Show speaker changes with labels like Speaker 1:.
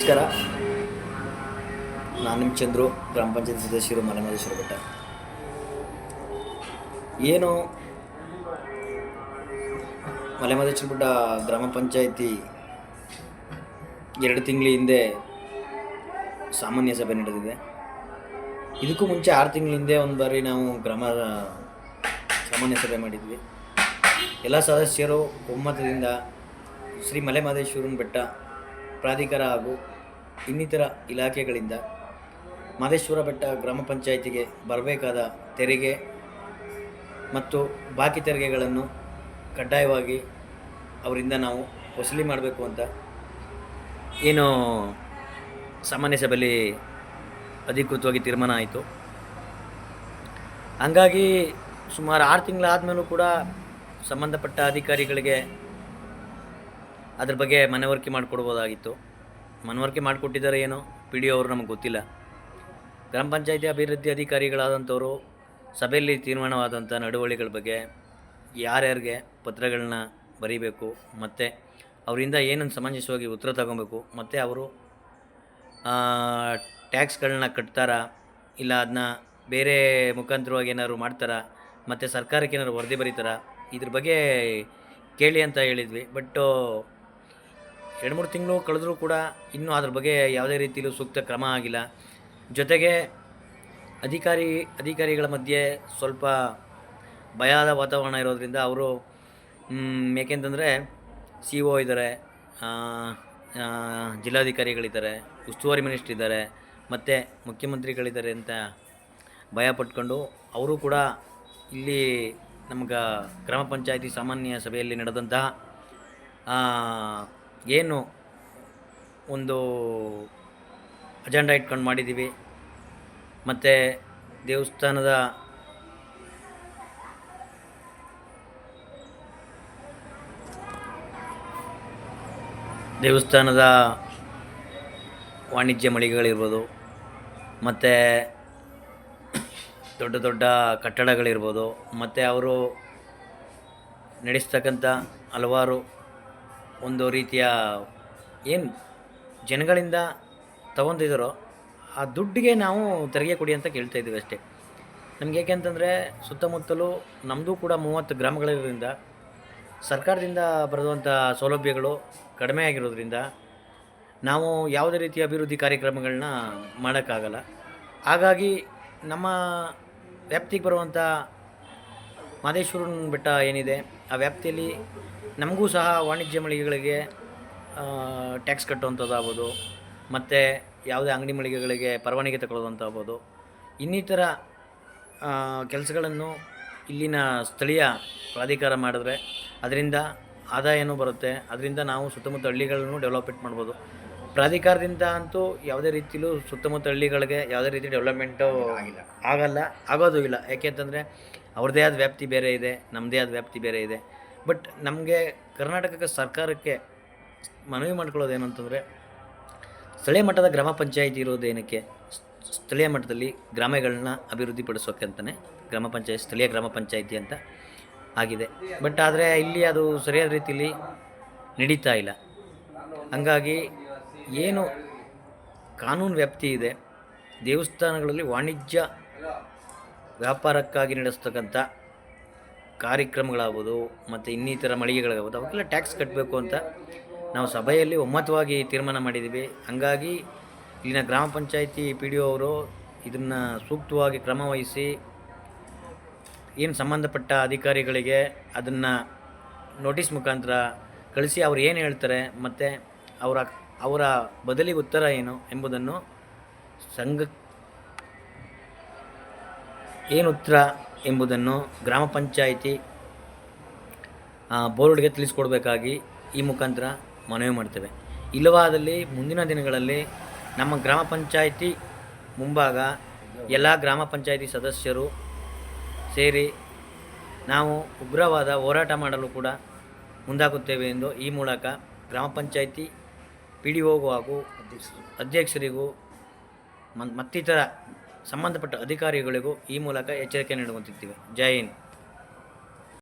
Speaker 1: ನಮಸ್ಕಾರ. ನಾನು ನಿಮ್ಮ ಚಂದ್ರು, ಗ್ರಾಮ ಪಂಚಾಯತ್ ಸದಸ್ಯರು ಮಲೆಮಹದೇಶ್ವರ ಬೆಟ್ಟ. ಏನು ಮಲೆಮಹದೇಶ್ವರ ಬೆಟ್ಟ ಗ್ರಾಮ ಪಂಚಾಯಿತಿ ಎರಡು ತಿಂಗಳ ಹಿಂದೆ ಸಾಮಾನ್ಯ ಸಭೆ ನಡೆದಿದೆ. ಇದಕ್ಕೂ ಮುಂಚೆ ಆರು ತಿಂಗಳ ಹಿಂದೆ ಒಂದು ಬಾರಿ ನಾವು ಗ್ರಾಮ, ಸಾಮಾನ್ಯ ಸಭೆ ಮಾಡಿದ್ವಿ. ಎಲ್ಲ ಸದಸ್ಯರು ಒಮ್ಮತದಿಂದ ಶ್ರೀ ಮಲೆಮಹದೇಶ್ವರನ ಬೆಟ್ಟ ಪ್ರಾಧಿಕಾರ ಹಾಗೂ ಇನ್ನಿತರ ಇಲಾಖೆಗಳಿಂದ ಮಾದೇಶ್ವರ ಬೆಟ್ಟ ಗ್ರಾಮ ಪಂಚಾಯಿತಿಗೆ ಬರಬೇಕಾದ ತೆರಿಗೆ ಮತ್ತು ಬಾಕಿ ತೆರಿಗೆಗಳನ್ನು ಕಡ್ಡಾಯವಾಗಿ ಅವರಿಂದ ನಾವು ವಸೂಲಿ ಮಾಡಬೇಕು ಅಂತ ಏನು ಸಾಮಾನ್ಯ ಸಭೆಯಲ್ಲಿ ಅಧಿಕೃತವಾಗಿ ತೀರ್ಮಾನ ಆಯಿತು. ಹಂಗಾಗಿ ಸುಮಾರು ಆರು ತಿಂಗಳಾದಮೇಲೂ ಕೂಡ ಸಂಬಂಧಪಟ್ಟ ಅಧಿಕಾರಿಗಳಿಗೆ ಅದ್ರ ಬಗ್ಗೆ ಮನವರಿಕೆ ಮಾಡಿಕೊಡ್ಬೋದಾಗಿತ್ತು. ಮನವರಿಕೆ ಮಾಡಿಕೊಟ್ಟಿದ್ದಾರೆ ಏನೋ ಪಿ ಡಿ ಅವರು ನಮಗೆ ಗೊತ್ತಿಲ್ಲ. ಗ್ರಾಮ ಪಂಚಾಯತಿ ಅಭಿವೃದ್ಧಿ ಅಧಿಕಾರಿಗಳಾದಂಥವರು, ಸಭೆಯಲ್ಲಿ ತೀರ್ಮಾನವಾದಂಥ ನಡವಳಿಗಳ ಬಗ್ಗೆ ಯಾರ್ಯಾರಿಗೆ ಪತ್ರಗಳನ್ನ ಬರೀಬೇಕು, ಮತ್ತು ಅವರಿಂದ ಏನನ್ನು ಸಮಂಜಸವಾಗಿ ಉತ್ತರ ತಗೊಬೇಕು, ಮತ್ತು ಅವರು ಟ್ಯಾಕ್ಸ್ಗಳನ್ನ ಕಟ್ತಾರಾ, ಇಲ್ಲ ಅದನ್ನ ಬೇರೆ ಮುಖಾಂತರವಾಗಿ ಏನಾದ್ರು ಮಾಡ್ತಾರಾ, ಮತ್ತು ಸರ್ಕಾರಕ್ಕೆ ಏನಾದ್ರು ವರದಿ ಬರೀತಾರಾ, ಇದ್ರ ಬಗ್ಗೆ ಕೇಳಿ ಅಂತ ಹೇಳಿದ್ವಿ. ಬಟ್ಟು ಎರಡು ಮೂರು ತಿಂಗಳು ಕಳೆದರೂ ಕೂಡ ಇನ್ನೂ ಅದ್ರ ಬಗ್ಗೆ ಯಾವುದೇ ರೀತಿಯಲ್ಲೂ ಸೂಕ್ತ ಕ್ರಮ ಆಗಿಲ್ಲ. ಜೊತೆಗೆ ಅಧಿಕಾರಿ, ಅಧಿಕಾರಿಗಳ ಮಧ್ಯೆ ಸ್ವಲ್ಪ ಭಯದ ವಾತಾವರಣ ಇರೋದ್ರಿಂದ ಅವರು ಏಕೆಂತಂದರೆ ಸಿ ಒ ಇದ್ದಾರೆ ಜಿಲ್ಲಾಧಿಕಾರಿಗಳಿದ್ದಾರೆ, ಉಸ್ತುವಾರಿ ಮಿನಿಸ್ಟ್ರ್ ಇದ್ದಾರೆ, ಮತ್ತು ಮುಖ್ಯಮಂತ್ರಿಗಳಿದ್ದಾರೆ ಅಂತ ಭಯ ಪಟ್ಕೊಂಡು ಅವರು ಕೂಡ ಇಲ್ಲಿ ನಮ್ಗೆ ಗ್ರಾಮ ಪಂಚಾಯತಿ ಸಾಮಾನ್ಯ ಸಭೆಯಲ್ಲಿ ನಡೆದಂತಹ ಏನು ಒಂದು ಅಜೆಂಡಾ ಇಟ್ಕೊಂಡು ಮಾಡಿದ್ದೀವಿ. ಮತ್ತು ದೇವಸ್ಥಾನದ ದೇವಸ್ಥಾನದ ವಾಣಿಜ್ಯ ಮಳಿಗೆಗಳಿರ್ಬೋದು, ಮತ್ತು ದೊಡ್ಡ ದೊಡ್ಡ ಕಟ್ಟಡಗಳಿರ್ಬೋದು, ಮತ್ತು ಅವರು ನಡೆಸ್ತಕ್ಕಂಥ ಹಲವಾರು ಒಂದು ರೀತಿಯ ಏನು ಜನಗಳಿಂದ ತಗೊಂಡಿದ್ದಾರೋ ಆ ದುಡ್ಡಿಗೆ ನಾವು ತೆರಿಗೆ ಕೊಡಿ ಅಂತ ಕೇಳ್ತಾ ಇದ್ದೀವಿ ಅಷ್ಟೇ. ನಮ್ಗೆ ಏಕೆಂತಂದರೆ ಸುತ್ತಮುತ್ತಲು ನಮ್ಮದು ಕೂಡ ಮೂವತ್ತು ಗ್ರಾಮಗಳಿರೋದ್ರಿಂದ, ಸರ್ಕಾರದಿಂದ ಬರೆದಂಥ ಸೌಲಭ್ಯಗಳು ಕಡಿಮೆ ಆಗಿರೋದ್ರಿಂದ ನಾವು ಯಾವುದೇ ರೀತಿಯ ಅಭಿವೃದ್ಧಿ ಕಾರ್ಯಕ್ರಮಗಳನ್ನ ಮಾಡೋಕ್ಕಾಗಲ್ಲ. ಹಾಗಾಗಿ ನಮ್ಮ ವ್ಯಾಪ್ತಿಗೆ ಬರುವಂಥ ಮಾದೇಶ್ವರನ ಬೆಟ್ಟ ಏನಿದೆ, ಆ ವ್ಯಾಪ್ತಿಯಲ್ಲಿ ನಮಗೂ ಸಹ ವಾಣಿಜ್ಯ ಮಳಿಗೆಗಳಿಗೆ ಟ್ಯಾಕ್ಸ್ ಕಟ್ಟುವಂಥದ್ದಾಗ್ಬೋದು ಮತ್ತು ಯಾವುದೇ ಅಂಗಡಿ ಮಳಿಗೆಗಳಿಗೆ ಪರವಾನಗಿ ತಗೊಳ್ಳೋದಂತಾಗ್ಬೋದು ಇನ್ನಿತರ ಕೆಲಸಗಳನ್ನು ಇಲ್ಲಿನ ಸ್ಥಳೀಯ ಪ್ರಾಧಿಕಾರ ಮಾಡಿದ್ರೆ ಅದರಿಂದ ಆದಾಯನೂ ಬರುತ್ತೆ. ಅದರಿಂದ ನಾವು ಸುತ್ತಮುತ್ತ ಹಳ್ಳಿಗಳನ್ನು ಡೆವಲಪ್ಮೆಂಟ್ ಮಾಡ್ಬೋದು. ಪ್ರಾಧಿಕಾರದಿಂದ ಅಂತೂ ಯಾವುದೇ ರೀತಿಯಲ್ಲೂ ಸುತ್ತಮುತ್ತ ಹಳ್ಳಿಗಳಿಗೆ ಯಾವುದೇ ರೀತಿ ಡೆವಲಪ್ಮೆಂಟು ಆಗಿಲ್ಲ. ಆಗಲ್ಲ ಆಗೋದು ಇಲ್ಲ. ಯಾಕೆಂತಂದರೆ ಅವ್ರದ್ದೇ ಆದ ವ್ಯಾಪ್ತಿ ಬೇರೆ ಇದೆ ನಮ್ಮದೇ ಆದ ವ್ಯಾಪ್ತಿ ಬೇರೆ ಇದೆ. ಬಟ್ ನಮಗೆ ಕರ್ನಾಟಕಕ್ಕೆ ಸರ್ಕಾರಕ್ಕೆ ಮನವಿ ಮಾಡ್ಕೊಳ್ಳೋದು ಏನಂತಂದರೆ ಸ್ಥಳೀಯ ಮಟ್ಟದ ಗ್ರಾಮ ಪಂಚಾಯಿತಿ ಇರೋದು ಏನಕ್ಕೆ? ಸ್- ಸ್ಥಳೀಯ ಮಟ್ಟದಲ್ಲಿ ಗ್ರಾಮಗಳನ್ನ ಅಭಿವೃದ್ಧಿಪಡಿಸೋಕೆ ಅಂತಲೇ ಗ್ರಾಮ ಪಂಚಾಯತ್, ಸ್ಥಳೀಯ ಗ್ರಾಮ ಪಂಚಾಯಿತಿ ಅಂತ ಆಗಿದೆ. ಬಟ್ ಆದರೆ ಇಲ್ಲಿ ಅದು ಸರಿಯಾದ ರೀತಿಯಲ್ಲಿ ನಡೀತಾ ಇಲ್ಲ. ಹಂಗಾಗಿ ಏನು ಕಾನೂನು ವ್ಯಾಪ್ತಿ ಇದೆ, ದೇವಸ್ಥಾನಗಳಲ್ಲಿ ವಾಣಿಜ್ಯ ವ್ಯಾಪಾರಕ್ಕಾಗಿ ನಡೆಸ್ತಕ್ಕಂಥ ಕಾರ್ಯಕ್ರಮಗಳಾಗ್ಬೋದು ಮತ್ತು ಇನ್ನಿತರ ಮಳಿಗೆಗಳಾಗ್ಬೋದು, ಅವಕ್ಕೆಲ್ಲ ಟ್ಯಾಕ್ಸ್ ಕಟ್ಟಬೇಕು ಅಂತ ನಾವು ಸಭೆಯಲ್ಲಿ ಒಮ್ಮತವಾಗಿ ತೀರ್ಮಾನ ಮಾಡಿದ್ದೀವಿ. ಹಂಗಾಗಿ ಇಲ್ಲಿನ ಗ್ರಾಮ ಪಂಚಾಯಿತಿ ಪಿ ಡಿ ಒ ಅವರು ಇದನ್ನು ಸೂಕ್ತವಾಗಿ ಕ್ರಮವಹಿಸಿ ಏನು ಸಂಬಂಧಪಟ್ಟ ಅಧಿಕಾರಿಗಳಿಗೆ ಅದನ್ನು ನೋಟಿಸ್ ಮುಖಾಂತರ ಕಳಿಸಿ ಅವ್ರು ಏನು ಹೇಳ್ತಾರೆ ಮತ್ತು ಅವರ ಅವರ ಬದಲಿ ಉತ್ತರ ಏನು ಎಂಬುದನ್ನು ಸಂಘ ಏನು ಉತ್ತರ? ಎಂಬುದನ್ನು ಗ್ರಾಮ ಪಂಚಾಯಿತಿ ಬೋರ್ಡ್ಗೆ ತಿಳಿಸ್ಕೊಡ್ಬೇಕಾಗಿ ಈ ಮುಖಾಂತರ ಮನವಿ ಮಾಡ್ತೇವೆ. ಇಲ್ಲವಾದಲ್ಲಿ ಮುಂದಿನ ದಿನಗಳಲ್ಲಿ ನಮ್ಮ ಗ್ರಾಮ ಪಂಚಾಯಿತಿ ಮುಂಭಾಗ ಎಲ್ಲ ಗ್ರಾಮ ಪಂಚಾಯಿತಿ ಸದಸ್ಯರು ಸೇರಿ ನಾವು ಉಗ್ರವಾದ ಹೋರಾಟ ಮಾಡಲು ಕೂಡ ಮುಂದಾಗುತ್ತೇವೆ ಎಂದು ಈ ಮೂಲಕ ಗ್ರಾಮ ಪಂಚಾಯಿತಿ ಪಿ ಡಿ ಒಗೂ ಹಾಗೂ ಅಧ್ಯಕ್ಷರಿಗೂ ಮತ್ತಿತರ ಸಂಬಂಧಪಟ್ಟ ಅಧಿಕಾರಿಗಳಿಗೂ ಈ ಮೂಲಕ ಎಚ್ಚರಿಕೆ ನೀಡುವಂತಿದ್ದೇವೆ. ಜೈ ಹಿಂದ್.